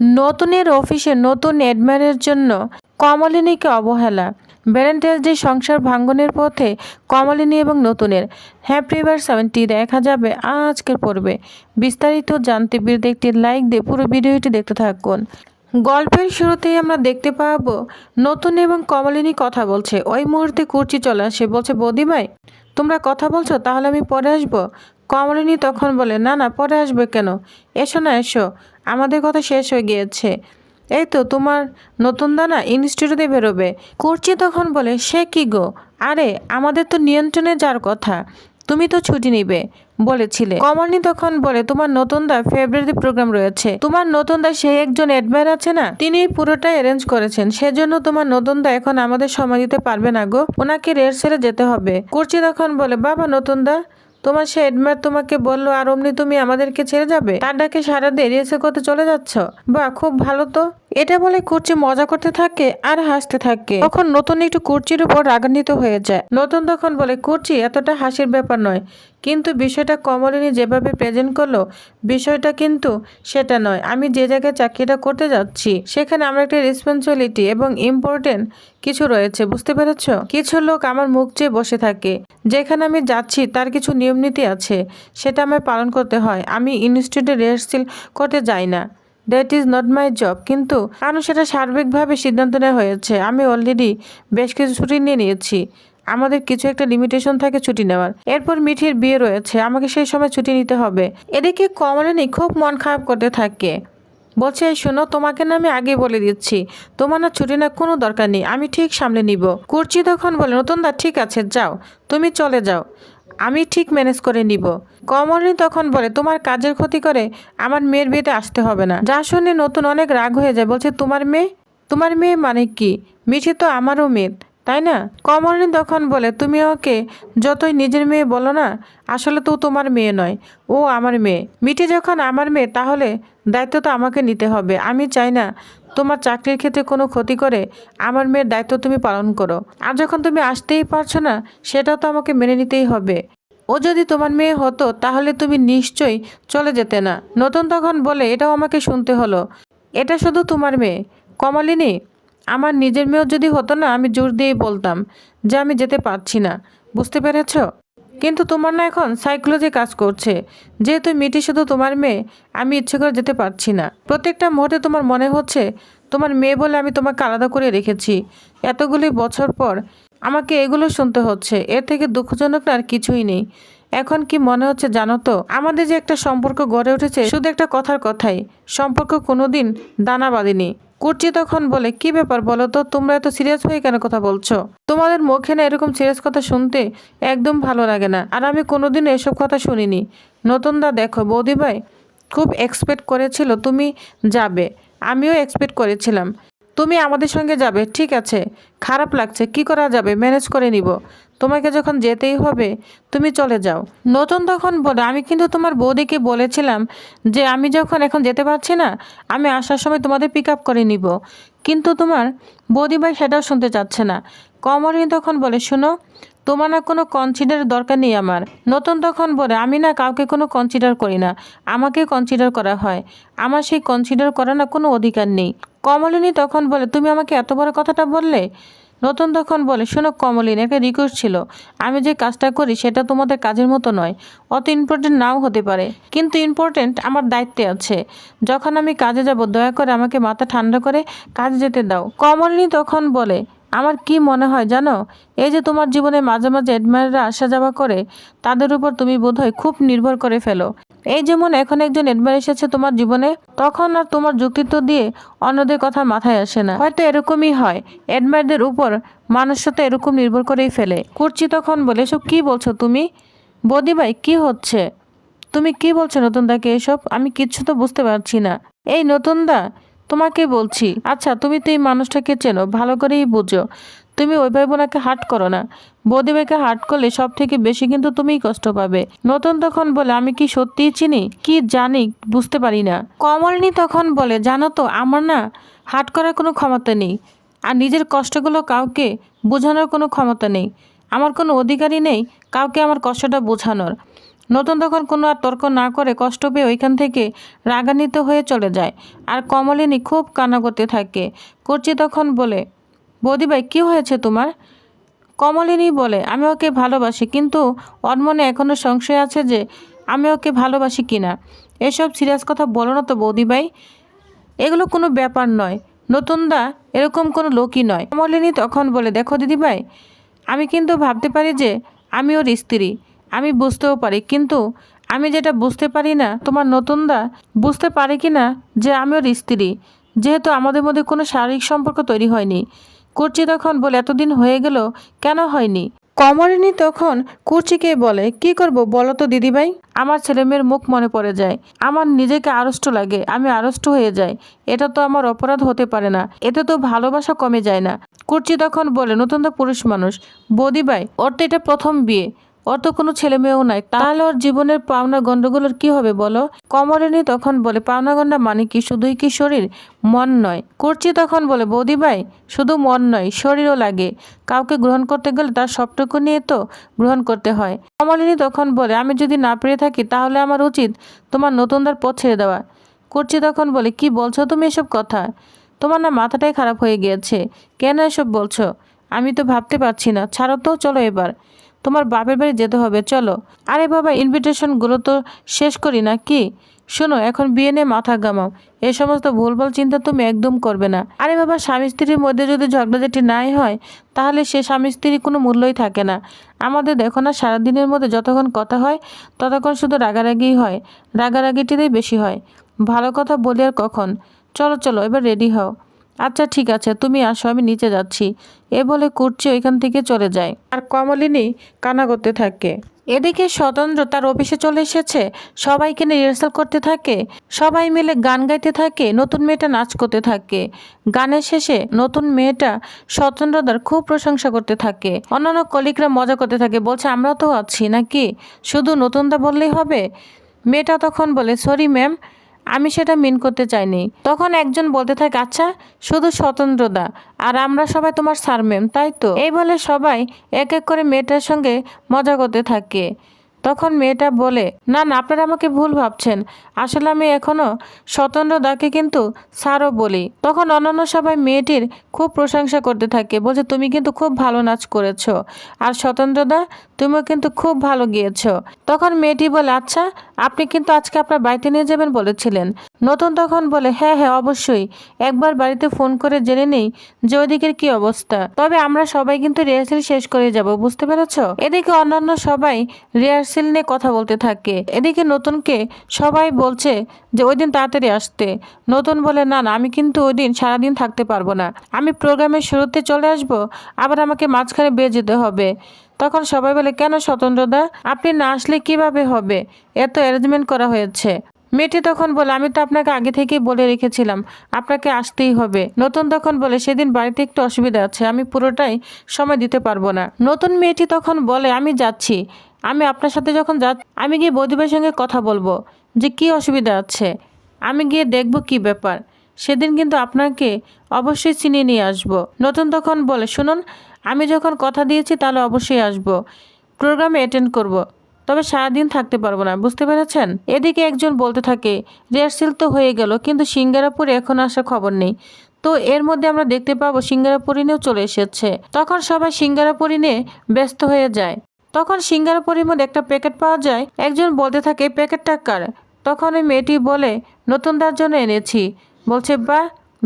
নতুনের অফিসে নতুন অ্যাডমারের জন্য কমলিনীকে অবহেলা। ভ্যালেন্টাইন্স ডে সংসার ভাঙ্গনের পথে কমলিনী এবং নতুনের। হ্যাপি বার সেভেন্টি দেখা যাবে আজকের পর্বে। বিস্তারিত জানতে ভিডিওতে একটি লাইক দিয়ে পুরো ভিডিওটি দেখতে থাকুন। গল্পের শুরুতেই আমরা দেখতে পাবো, নতুন এবং কমলিনী কথা বলছে। ওই মুহূর্তে কুর্চি চলে আসে, বলছে বৌদিভাই তোমরা কথা বলছো, তাহলে আমি পরে আসব। কমলিনী তখন বলে, না না, পরে আসবে কেন? এসো না, এসো। আমাদের কথা শেষ হয়ে গিয়েছে। এই তো তোমার নতুন দানা ইনস্টিটিউটে বেরোবে। কুর্চি তখন বলে, সে কি গো? আরে, আমাদের তো নিয়ন্ত্রণে যার কথা। তুমি তো ছুটি নিবে, বলেছিলে। কমলিনী তখন বলে, তোমার নতুন দা ফেব্রুয়ারি প্রোগ্রাম রয়েছে। তোমার নতুন দা সেই একজন অ্যাডমায়ার আছে না? তিনি পুরোটাই অ্যারেঞ্জ করেছেন। সেজন্য তোমার নতুন দা এখন আমাদের সময় দিতে পারবে না গো। ওনাকে রেডসেলে যেতে হবে। কুর্চি তখন বলে, বাবা, নতুন দা তোমার সে এডমার তোমাকে বলল, আর অমনি তুমি আমাদেরকে ছেড়ে যাবে? তার ডাকে সারা দিয়ে রিহার্সেল করতে চলে যাচ্ছ? বা খুব ভালো তো। এটা বলে কুর্চি মজা করতে থাকে আর হাসতে থাকে। তখন নতুন একটু কুর্চির উপর রাগান্বিত হয়ে যায়। নতুন তখন বলে, কুর্চি এতটা হাসির ব্যাপার নয়। কিন্তু বিষয়টা কমলিনী যেভাবে প্রেজেন্ট করল, বিষয়টা কিন্তু সেটা নয়। আমি যে জায়গায় চাকরিটা করতে যাচ্ছি, সেখানে আমার একটা রেসপন্সিবিলিটি এবং ইম্পর্টেন্ট কিছু রয়েছে, বুঝতে পেরেছ? কিছু লোক আমার মুখ চেয়ে বসে থাকে। যেখানে আমি যাচ্ছি, তার কিছু নিয়মনীতি আছে। সেটা আমায় পালন করতে হয়। আমি ইনস্টিটিউটে রিহার্সেল করতে যাই না। That is not my job কিন্তু কারণ সেটা সার্বিকভাবে সিদ্ধান্ত নেওয়া হয়েছে। আমি অলরেডি বেশ কিছু ছুটি নিয়ে নিয়েছি। আমাদের কিছু একটা লিমিটেশন থাকে ছুটি নেওয়ার। এরপর মিঠির বিয়ে রয়েছে। আমাকে সেই সময় ছুটি নিতে হবে। এদিকে কমলিনী খুব মন খারাপ করতে থাকে। বলছে, শোনো, তোমাকে না আমি আগে বলে দিচ্ছি। তোমার না ছুটি না কোনো দরকার নেই। আমি ঠিক সামলে নিব। কুর্চি তখন বলে, নতুন দা, ঠিক আছে, যাও। তুমি চলে যাও। আমি ঠিক ম্যানেজ করে নিব। কমলিনী তখন বলে, তোমার কাজের ক্ষতি করে আমার মেয়ের বিয়েতে আসতে হবে না। যা শুনে নতুন অনেক রাগ হয়ে যায়, বলছে, তোমার মেয়ে? তোমার মেয়ে মানে কি? মিঠি তো আমারও মেয়ে, তাই না? কমলিনী তখন বলে, তুমি ওকে যতই নিজের মেয়ে বলো না, আসলে তো তোমার মেয়ে নয়, ও আমার মেয়ে। মিঠি যখন আমার মেয়ে, তাহলে দায়িত্ব তো আমাকে নিতে হবে। আমি চাই না তোমার চাকরির ক্ষেত্রে কোনো ক্ষতি করে, আমার মেয়ের দায়িত্ব তুমি পালন করো। আর যখন তুমি আসতেই পারছ না, সেটাও তো আমাকে মেনে নিতেই হবে। ও যদি তোমার মেয়ে হতো, তাহলে তুমি নিশ্চয়ই চলে যেতে না। নতুন তখন বলে, এটাও আমাকে শুনতে হলো। এটা শুধু তোমার মেয়ে। কমলিনী, আমার নিজের মেয়েও যদি হতো না, আমি জোর দিয়েই বলতাম যে আমি যেতে পারছি না। বুঝতে পেরেছ? কিন্তু তোমার না এখন সাইকোলজি কাজ করছে। যেহেতু মিটি শুধু তোমার মেয়ে, আমি ইচ্ছে করে যেতে পারছি না। প্রত্যেকটা মুহূর্তে তোমার মনে হচ্ছে, তোমার মেয়ে বলে আমি তোমাকে আলাদা করে রেখেছি। এতগুলি বছর পর আমাকে এগুলো শুনতে হচ্ছে। এর থেকে দুঃখজনক আর কিছুই নেই। এখন কি মনে হচ্ছে জানো তো? আমাদের যে একটা সম্পর্ক গড়ে উঠেছে শুধু একটা কথার কথাই। সম্পর্ক কোনোদিন দানা বাঁধেনি কুর্চি তখন বলে, কি ব্যাপার বলো তো? তোমরা এত সিরিয়াস হয়ে কেন কথা বলছো? তোমাদের মুখে না এরকম সিরিয়াস কথা শুনতে একদম ভালো লাগে না। আর আমি কোনোদিন এসব কথা শুনিনি। নতুন দা, দেখো, বৌদি ভাই খুব এক্সপেক্ট করেছিল তুমি যাবে। আমিও এক্সপেক্ট করেছিলাম। তুমি আমাদের সঙ্গে যাবে, ঠিক আছে? খারাপ লাগছে, কি করা যাবে? ম্যানেজ করে নিব। তোমাকে যখন যেতেই হবে, তুমি চলে যাও। নতুন তখন বলে, আমি কিন্তু তোমার বৌদিকে বলেছিলাম যে আমি যখন এখন যেতে পারছি না, আমি আসার সময় তোমাদের পিক আপ করে নিব। কিন্তু তোমার বৌদি ভাই সেটাও শুনতে চাচ্ছে না। কমরিনী তখন বলে, শোনো, তোমার না কোনো কনসিডার দরকার নেই আমার। নতুন তখন বলে, আমি না কাউকে কোনো কনসিডার করি না। আমাকে কনসিডার করা হয়। আমার সেই কনসিডার করার না কোনো অধিকার নেই। কমলিনী তখন বলে, তুমি আমাকে এত বড় কথাটা বললে? নতুন তখন বলে, শোনো কমলিন, একটা রিকোয়েস্ট ছিল। আমি যে কাজটা করি সেটা তোমাদের কাজের মতো নয়, অত ইম্পর্টেন্ট নাও হতে পারে। কিন্তু ইম্পর্টেন্ট আমার দায়িত্বে আছে। যখন আমি কাজে যাব, দয়া করে আমাকে মাথা ঠান্ডা করে কাজে যেতে দাও। কমলিনী তখন বলে, আমার কি মনে হয় জানো? এই যে তোমার জীবনে মাঝে মাঝে অ্যাডমায়াররা আসা যাওয়া করে, তাদের উপর তুমি বোধহয় খুব নির্ভর করে ফেলো। এই যেমন এখন একজন অ্যাডমায়ার এসেছে তোমার জীবনে, তখন আর তোমার যুক্তিত্ব দিয়ে অন্যদের কথা মাথায় আসে না। হয়তো এরকমই হয় অ্যাডমায়ারদের উপর মানুষরা তো এরকম নির্ভর করেই ফেলে। কুর্চি তখন বলে, এসব কি বলছো তুমি? বদি ভাই, কি হচ্ছে? তুমি কি বলছো নতুন দাকে এসব? আমি কিচ্ছু তো বুঝতে পারছি না। এই নতুন দা তোমাকে বলছি আচ্ছা তুমি তো এই মানুষটাকে চেনো, ভালো করেই বুঝো। তুমি ওইভাবে বোনাকে হাট করো না। বৌদিভাইকে হার্ট করলে সব থেকে বেশি কিন্তু তুমিই কষ্ট পাবে। নতুন তখন বলে, আমি কি সত্যিই চিনি? কি জানি, বুঝতে পারি না। কমলিনী তখন বলে, জানো তো, আমার না হার্ট করার কোনো ক্ষমতা নেই। আর নিজের কষ্টগুলো কাউকে বোঝানোর কোনো ক্ষমতা নেই। আমার কোনো অধিকারই নেই কাউকে আমার কষ্টটা বোঝানোর। নতুন তখন কোনো আর তর্ক না করে কষ্ট পেয়ে ওইখান থেকে রাগান্বিত হয়ে চলে যায়। আর কমলিনী খুব কান্না করতে থাকে। করছি তখন বলে, বৌদি ভাই, কী হয়েছে তোমার? কমলিনী বলে, আমি ওকে ভালোবাসি, কিন্তু ওর মনে এখনও সংশয় আছে যে আমি ওকে ভালোবাসি কিনা। এসব সিরিয়াস কথা বলো না তো বৌদি ভাই। এগুলো কোনো ব্যাপার নয়। নতুন দা এরকম কোনো লোকই নয়। কমলিনী তখন বলে, দেখো দিদিভাই, আমি কিন্তু ভাবতে পারি যে আমি ওর স্ত্রী। আমি বুঝতেও পারি, কিন্তু আমি যেটা বুঝতে পারি না, তোমার নতুন দা বুঝতে পারে কি না যে আমি ওর স্ত্রী যেহেতু আমাদের মধ্যে কোনো শারীরিক সম্পর্ক তৈরি হয়নি। কুর্চি তখন বলে, এতদিন হয়ে গেল, কেন হয়নি? কমলিনী তখন কুর্চিকে বলে, কি করব বলো তো দিদিভাই? আমার ছেলেমেয়ের মুখ মনে পড়ে যায়, আমার নিজেকে আড়ষ্ট লাগে, আমি আড়ষ্ট হয়ে যাই, এটা তো আমার অপরাধ হতে পারে না, এতে তো ভালোবাসা কমে যায় না। কুর্চি তখন বলে নতুন তো পুরুষ মানুষ, বৌদিভাই, ওর তো এটা প্রথম বিয়ে ওর তো কোনো ছেলে মেয়েও নাই। তাহলে ওর জীবনের পাওনা গন্ডগোলের কি হবে বলো? কমলিনী তখন বলে, পাওনা গন্ডা মানে কি? শুধুই কি শরীর? মন নয়। করছি তখন বলে, বৌদি ভাই, শুধু মন নয়, শরীরও লাগে। কাউকে গ্রহণ করতে গেলে তার সবটুকু নিয়ে তো গ্রহণ করতে হয়। কমলিনী তখন বলে, আমি যদি না পেরে থাকি, তাহলে আমার উচিত তোমার নতুনদার পথ ছেড়ে দেওয়া। করছি তখন বলে, কি বলছো তুমি এসব কথা? তোমার না মাথাটাই খারাপ হয়ে গিয়েছে। কেন এসব বলছো? আমি তো ভাবতে পারছি না। ছাড়ো তো, চলো এবার। তোমার বাপের বাড়ি যেতে হবে, চলো। আরে বাবা ইনভিটেশনগুলো তো শেষ করি না, কি? শোনো, এখন বিয়ে নিয়ে মাথা গামাও এ সমস্ত ভুলভাল চিন্তা তুমি একদম করবে না। আরে বাবা স্বামী স্ত্রীর মধ্যে যদি ঝগড়াঝাটি নাই হয়, তাহলে সে স্বামী স্ত্রীর কোনো মূল্যই থাকে না। আমাদের দেখো না, সারাদিনের মধ্যে যতক্ষণ কথা হয়, ততক্ষণ শুধু রাগারাগিই হয়। রাগারাগিটিতেই বেশি হয়। ভালো কথা বলি আর কখন? চলো চলো, এবার রেডি হও। আচ্ছা ঠিক আছে, তুমি আসো, আমি নিচে যাচ্ছি। এ বলে কুর্চি ওইখান থেকে চলে যায়। আর কমলিনী কানা করতে থাকে। এদিকে স্বতন্ত্র তার অফিসে চলে এসেছে। সবাইকে নিয়ে রিহার্সাল করতে থাকে। সবাই মিলে গান গাইতে থাকে, নতুন মেয়েটা নাচ করতে থাকে। গানের শেষে নতুন মেয়েটা স্বতন্ত্রদার খুব প্রশংসা করতে থাকে। অন্যান্য কলিগরা মজা করতে থাকে, বলছে আমরা তো আছি নাকি? শুধু নতুনদা বললেই হবে? মেয়েটা তখন বলে, সরি, ম্যাম আমি সেটা মিন করতে চাইনি। তখন একজন বলতে থাকে আচ্ছা শুধু স্বতন্ত্রদা আর আমরা সবাই তোমার স্যার ম্যাম তাই তো? এই বলে সবাই এক এক করে মেয়েটার সঙ্গে মজা করতে থাকে। তখন মেয়েটা বলে, না না, আপনারা আমাকে ভুল ভাবছেন। আসলে আমি এখনও স্বতন্ত্র দাকে কিন্তু স্যারও বলি। তখন অন্যান্য সবাই মেয়েটির খুব প্রশংসা করতে থাকে, বলছে, তুমি কিন্তু খুব ভালো নাচ করেছ, আর স্বতন্ত্রদা তুমিও কিন্তু খুব ভালো গিয়েছো। তখন মেয়েটি বলে আচ্ছা আপনি কিন্তু আজকে আপনার বাড়িতে নিয়ে যাবেন বলেছিলেন। নতুন তখন বলে হ্যাঁ হ্যাঁ অবশ্যই। একবার বাড়িতে ফোন করে জেনে নেই যে ওদিকের কি অবস্থা। তবে আমরা সবাই কিন্তু রিহার্সেল শেষ করে যাব, বুঝতে পেরেছ? এদিকে অন্যান্য সবাই রিহার্সেল নিয়ে কথা বলতে থাকে। এদিকে নতুনকে সবাই বলছে যে, ওই দিন তাড়াতাড়ি আসতে। নতুন বলে, না না, আমি কিন্তু ওই দিন সারাদিন থাকতে পারব না। আমি প্রোগ্রামের শুরুতে চলে আসব, আবার আমাকে মাঝখানে বেয়ে যেতে হবে। তখন সবাই বলে, কেন স্বতন্ত্রদা আপনি না আসলে কীভাবে হবে? এত অ্যারেঞ্জমেন্ট করা হয়েছে। মেয়েটি তখন বলে, আমি তো আপনাকে আগে থেকেই বলে রেখেছিলাম, আপনাকে আসতেই হবে। নতুন তখন বলে, সেদিন বাড়িতে একটু অসুবিধা আছে, আমি পুরোটাই সময় দিতে পারব না। নতুন মেয়েটি তখন বলে, আমি যাচ্ছি। আমি আপনার সাথে যখন যা, আমি গিয়ে বৌদিবের সঙ্গে কথা বলব যে কি অসুবিধা আছে? আমি গিয়ে দেখব কি ব্যাপার। সেদিন কিন্তু আপনাকে অবশ্যই চিনিয়ে নিয়ে আসব। নতুন তখন বলে, শুনুন, আমি যখন কথা দিয়েছি তাহলে অবশ্যই আসব। প্রোগ্রামে অ্যাটেন্ড করব। তবে সারাদিন থাকতে পারব না, বুঝতে পেরেছেন? এদিকে একজন বলতে থাকে, রিহার্সেল তো হয়ে গেল, কিন্তু সিঙ্গারাপুরে এখন আসার খবর নেই। তো এর মধ্যে আমরা দেখতে পাবো সিঙ্গারাপুরি নিয়েও চলে এসেছে। তখন সবাই সিঙ্গারাপুরি নিয়ে ব্যস্ত হয়ে যায়। তখন সিঙ্গারাপুরির মধ্যে একটা প্যাকেট পাওয়া যায়। একজন বলতে থাকে, প্যাকেটটা কার? তখন ওই মেয়েটি বলে, নতুনদার জন্য এনেছি। বলছে বা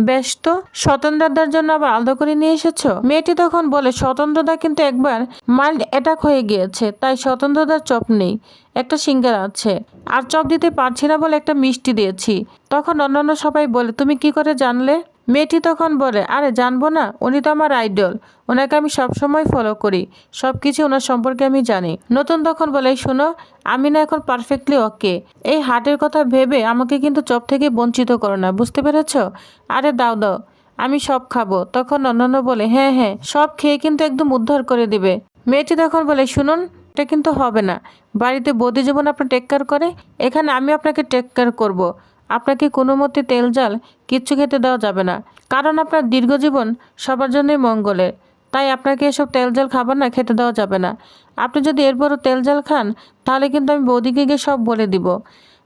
বেশ তো। স্বতন্ত্রতার জন্য আবার আলাদা করে নিয়ে এসেছ? মেয়েটি তখন বলে, স্বতন্ত্রতা কিন্তু একবার মাইল্ড অ্যাটাক হয়ে গিয়েছে, তাই স্বতন্ত্রতার চপ নেই। একটা সিঙ্গার আছে, আর চপ দিতে পারছি না বলে একটা মিষ্টি দিয়েছি। তখন অন্যান্য সবাই বলে, তুমি কি করে জানলে? মেয়েটি তখন বলে, আরে, জানব না, উনি তো আমার আইডল, ওনাকে আমি সবসময় ফলো করি সব কিছু ওনার সম্পর্কে আমি জানি। নতুন তখন বলে, "এই শোনো, আমি না এখন পারফেক্টলি ওকে এই হার্টের কথা ভেবে আমাকে কিন্তু চপ থেকে বঞ্চিত করো না, বুঝতে পেরেছ? আরে, দাও দাও, আমি সব খাব। তখন অন্যান্য বলে হ্যাঁ হ্যাঁ সব খেয়ে কিন্তু একদম উদ্ধার করে দিবে। মেয়েটি তখন বলে, শুনুন, এটা কিন্তু হবে না, বাড়িতে বৌদি যেমন আপনার টেক কেয়ার করে, এখানে আমি আপনাকে টেক কেয়ার করব। আপনাকে কোনো মতে তেল, জাল কিচ্ছু খেতে দেওয়া যাবে না। কারণ আপনার দীর্ঘজীবন সবার জন্যই মঙ্গলের তাই আপনাকে এসব তেল, জাল খাবার না খেতে দেওয়া যাবে না। আপনি যদি এরপরও তেল, জাল খান, তাহলে কিন্তু আমি বৌদিকে গিয়ে সব বলে দিব।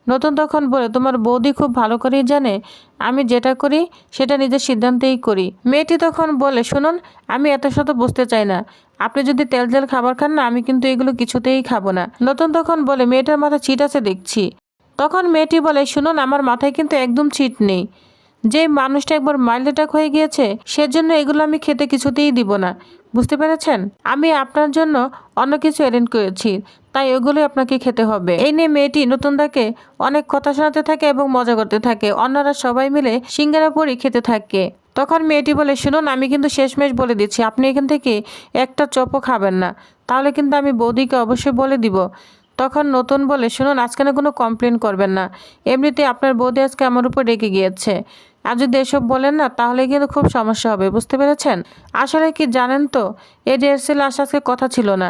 নতুন তখন বলে, তোমার বৌদি খুব ভালো করেই জানে, আমি যেটা করি, সেটা নিজের সিদ্ধান্তেই করি। মেয়েটি তখন বলে, শুনুন, আমি এত শত বুঝতে চাই না। আপনি যদি তেল, জাল খাবার খান না, আমি কিন্তু এগুলো কিছুতেই খাব না। নতুন তখন বলে, মেয়েটার মাথা ছিট আছে, দেখছি। তখন মেয়েটি বলে, শুনুন, আমার মাথায় কিন্তু একদম ছিট নেই। যে মানুষটা একবার মাইল্ড অ্যাটাক হয়ে গিয়েছে, সেজন্য এগুলো আমি খেতে কিছুতেই দিব না। বুঝতে পেরেছেন? আমি আপনার জন্য অন্য কিছু অ্যারেঞ্জ করেছি, তাই ওগুলোই আপনাকে খেতে হবে। এই নিয়ে মেয়েটি নতুনদাকে অনেক কথা শোনাতে থাকে এবং মজা করতে থাকে। অন্যরা সবাই মিলে সিঙ্গারা পরি খেতে থাকে। তখন মেয়েটি বলে, শুনুন, আমি কিন্তু শেষমেশ বলে দিচ্ছি। আপনি এখান থেকে একটা চপও খাবেন না। তাহলে কিন্তু আমি বৌদিকে অবশ্যই বলে দিব। তখন নতুন বলে, শুনুন, আজকে না কোনো কমপ্লেন করবেন না। এমনিতে আপনার বৌদি আজকে আমার উপর রেগে গিয়েছে। আর যদি এসব বলেন না, তাহলে কিন্তু খুব সমস্যা হবে, বুঝতে পেরেছেন? আসলে কি জানেন তো এই ডিএসএল আসা আজকে কথা ছিল না।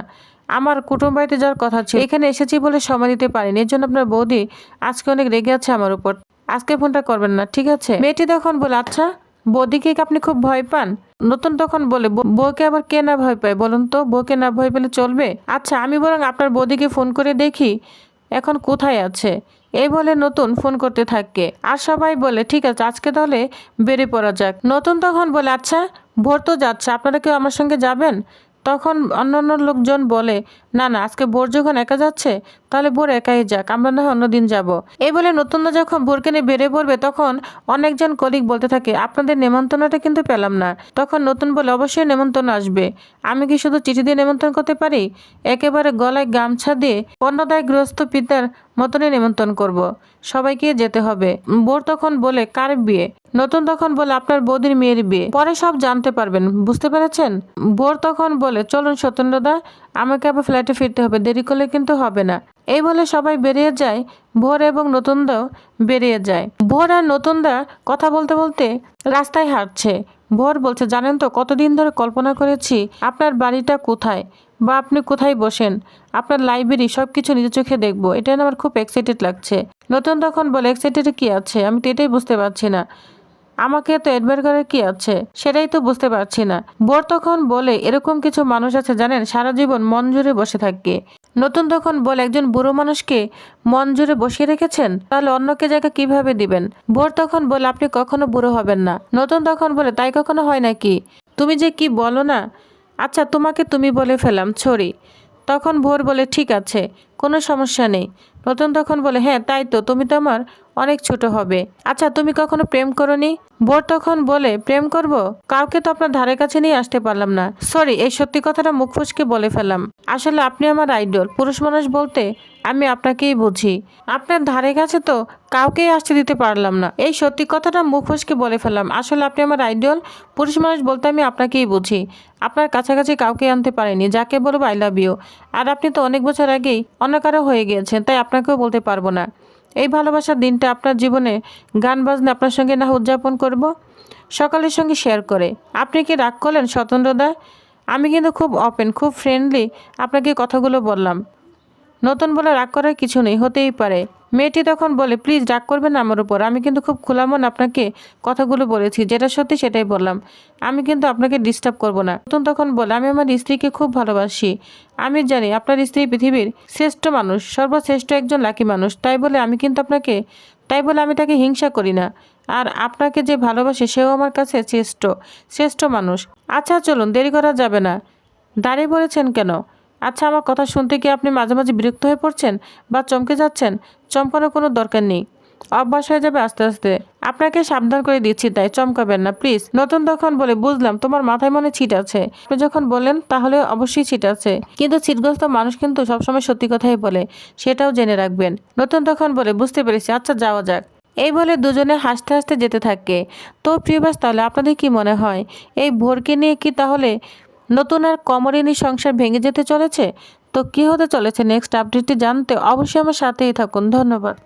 আমার কুটুম বাড়িতে যাওয়ার কথা ছিল। এখানে এসেছি বলে সময় দিতে পারিনি। এর জন্য আপনার বৌদি আজকে অনেক রেগে আছে আমার উপর। আজকে ফোনটা করবেন না, ঠিক আছে? মেয়েটি তখন বলে আচ্ছা। বৌদিকে আপনি খুব ভয় পান? নতুন তখন বলে, "বৌ- বউকে আবার কে না ভয় পায় বলুন তো? বউকে না ভয় পেলে চলবে? আচ্ছা আমি বরং আপনার বৌদিকে ফোন করে দেখি, এখন কোথায় আছে? এই বলে নতুন ফোন করতে থাকে। আর সবাই বলে, ঠিক আছে, আজকে তাহলে বেরিয়ে পড়া যাক। নতুন তখন বলে আচ্ছা ভোর তো যাচ্ছে, আপনারা কেউ আমার সঙ্গে যাবেন? তখন অন্যান্য লোকজন বলে, না না, আজকে বোর যখন একা যাচ্ছে, তাহলে বোর একাই যাক, আমরা না অন্যদিন যাব। এই বলে নতুনরা যখন বোরকে নিয়ে বেরিয়ে পড়বে, তখন অনেকজন কলিগ বলতে থাকে, আপনাদের নেমন্তন্নটা কিন্তু পেলাম না। তখন নতুন বলে, অবশ্যই নেমন্তন্ন আসবে। আমি কি শুধু চিঠি দিয়ে নেমন্তন্ন করতে পারি? একেবারে গলায় গামছা দিয়ে অন্নদায় গৃহস্থ পিতার মতনই নিমন্ত্রণ করব। সবাইকে যেতে হবে। বোর তখন বলে, কার বিয়ে? নতুন তখন বলে, আপনার বৌদির মেয়ের বিয়ে। পরে সব জানতে পারবেন। বুঝতে পেরেছেন? বোর তখন বলে, চলুন সত্যেন্দ্রদা আমাকে আবার ফ্ল্যাটে ফিরতে হবে। দেরি করলে কিন্তু হবে না। এই বলে সবাই বেরিয়ে যায়। ভোর এবং নতুনদাও বেরিয়ে যায়। ভোর আর নতুনদা কথা বলতে বলতে রাস্তায় হাঁটছে। ভোর বলছে, জানেন তো, কতদিন ধরে কল্পনা করেছি, আপনার বাড়িটা কোথায়? বা আপনি কোথায় বসেন? আপনার লাইব্রেরি সব কিছু নিজের চোখে দেখব। এটা আমার খুব এক্সাইটেড লাগছে। নতুন তখন বলে এক্সাইটেড কি আছে? আমি তো এটাই বুঝতে পারছি না। আমাকে তো অ্যাডমায়ার করার কি আছে? সেটাই তো বুঝতে পারছি না। বোর তখন বলে, এরকম কিছু মানুষ আছে জানেন, সারা জীবন মন জুড়ে বসে থাকে। নতুন তখন বলে, একজন বুড়ো মানুষকে মন জুড়ে বসিয়ে রেখেছেন? তাহলে অন্যকে জায়গা কীভাবে দিবেন? বোর তখন বলে, আপনি কখনো বুড়ো হবেন না। নতুন তখন বলে, তাই কখনো হয় নাকি? তুমি যে কি বলো না আচ্ছা তোমাকে তুমি বলে ফেলাম ছড়ি। তখন ভোর বলে ঠিক আছে। কোনো সমস্যা নেই। নতুন তখন বলে হ্যাঁ তাই তো, তুমি তো আমার অনেক ছোট হবে। আচ্ছা তুমি কখনো প্রেম করনি? ভোর তখন বলে, প্রেম করব? কাউকে তো আপনার ধারে কাছে নিয়ে আসতে পারলাম না। সরি, এই সত্যি কথাটা মুখ ফুসকে বলে ফেলাম আসলে আপনি আমার আইডল। পুরুষ মানুষ বলতে আমি আপনাকেই বুঝি। আপনার ধারে কাছে তো কাউকেই আসতে দিতে পারলাম না। এই সত্যি কথাটা মুখ ফুসকে বলে ফেলাম আসলে আপনি আমার আইডল। পুরুষ মানুষ বলতে আমি আপনাকেই বুঝি। আপনার কাছাকাছি কাউকে আনতে পারেনি, যাকে বলব আই লাভ ইউ আর আপনি তো অনেক বছর আগেই অন্য কারও হয়ে গিয়েছেন, তাই আপনাকেও বলতে পারব না। এই ভালোবাসার দিনটা আপনার জীবনে গান বাজনা আপনার সঙ্গে না উদযাপন করব? সকালের সঙ্গে শেয়ার করে। আপনি কি রাগ করলেন স্বতন্ত্রদা আমি কিন্তু খুব ওপেন খুব ফ্রেন্ডলি আপনাকে কথাগুলো বললাম। নতুন বলে রাগ করার কিছু নেই, হতেই পারে। মেয়েটি তখন বলে, প্লিজ রাগ করবেন আমার উপর। আমি কিন্তু খুব খোলা মন আপনাকে কথাগুলো বলেছি, যেটা সত্যি সেটাই বললাম। আমি কিন্তু আপনাকে ডিস্টার্ব করব না। নতুন তখন বলে, আমি আমার স্ত্রীকে খুব ভালোবাসি। আমি জানি আপনার স্ত্রী পৃথিবীর শ্রেষ্ঠ মানুষ, সর্বশ্রেষ্ঠ একজন লাকি মানুষ। তাই বলে আমি কিন্তু আপনাকে, তাই বলে আমি তাকে হিংসা করি না। আর আপনাকে যে ভালোবাসে, সেও আমার কাছে শ্রেষ্ঠ শ্রেষ্ঠ মানুষ। আচ্ছা চলুন, দেরি করা যাবে না। দাঁড়িয়ে পড়েছেন কেন? আচ্ছা আমার কথা শুনতে কি আপনি মাঝে মাঝে বিরক্ত হয়ে পড়ছেন বা চমকে যাচ্ছেন? চমকানোর কোনো দরকার নেই। অভ্যাস হয়ে যাবে আস্তে আস্তে। আপনাকে সাবধান করে দিচ্ছি, তাই চমকাবেন না, প্লিজ। নতুন তখন বলে, বুঝলাম, তোমার মাথায় মনে ছিট আছে। আপনি যখন বললেন, তাহলে অবশ্যই ছিট আছে। কিন্তু ছিটগ্রস্ত মানুষ কিন্তু সবসময় সত্যি কথাই বলে, সেটাও জেনে রাখবেন। নতুন তখন বলে, বুঝতে পেরেছি আচ্ছা যাওয়া যাক। এই বলে দুজনে হাসতে হাসতে যেতে থাকে। তো প্রিয়বাস, তাহলে আপনাদের কি মনে হয়? এই ভোরকে নিয়ে কি তাহলে নতুন আর কমরিনী সংসার ভেঙে যেতে চলেছে? তো কী হতে চলেছে? নেক্সট আপডেটটি জানতে অবশ্যই আমার সাথেই থাকুন। ধন্যবাদ।